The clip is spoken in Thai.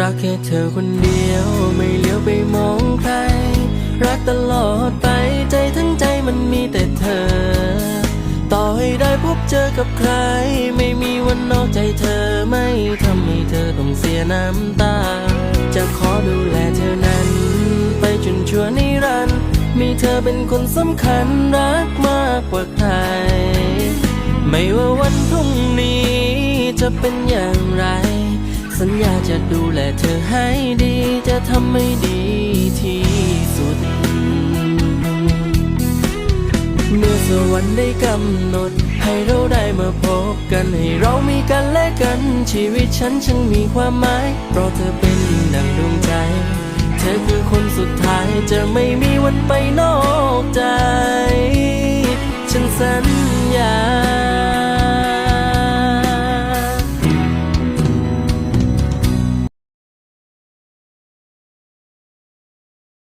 รักแค่เธอคนเดียวไม่เลี้ยวไปมองใคร รักตลอดไปใจทั้งใจมันมีแต่เธอ ต่อให้ได้พบเจอกับใคร ไม่มีวันนอกใจเธอไม่ทำให้เธอต้องเสียน้ำตา จะขอดูแลเธอนั้น ไปจนชั่วนิรันดร์มีเธอเป็นคนสำคัญรักมากกว่าใคร ไม่ว่าวันพรุ่งนี้จะเป็นอย่างไร สัญญาจะดูแลเธอให้ดี จะทำให้ดีที่สุด เมื่อสวรรค์ได้กำหนด ให้เราได้มาพบกัน ให้เรามีกันและกัน ชีวิตฉันฉันมีความหมาย เพราะเธอเป็นดังดวงใจ เธอคือคนสุดท้ายจะไม่มีวันไปนอก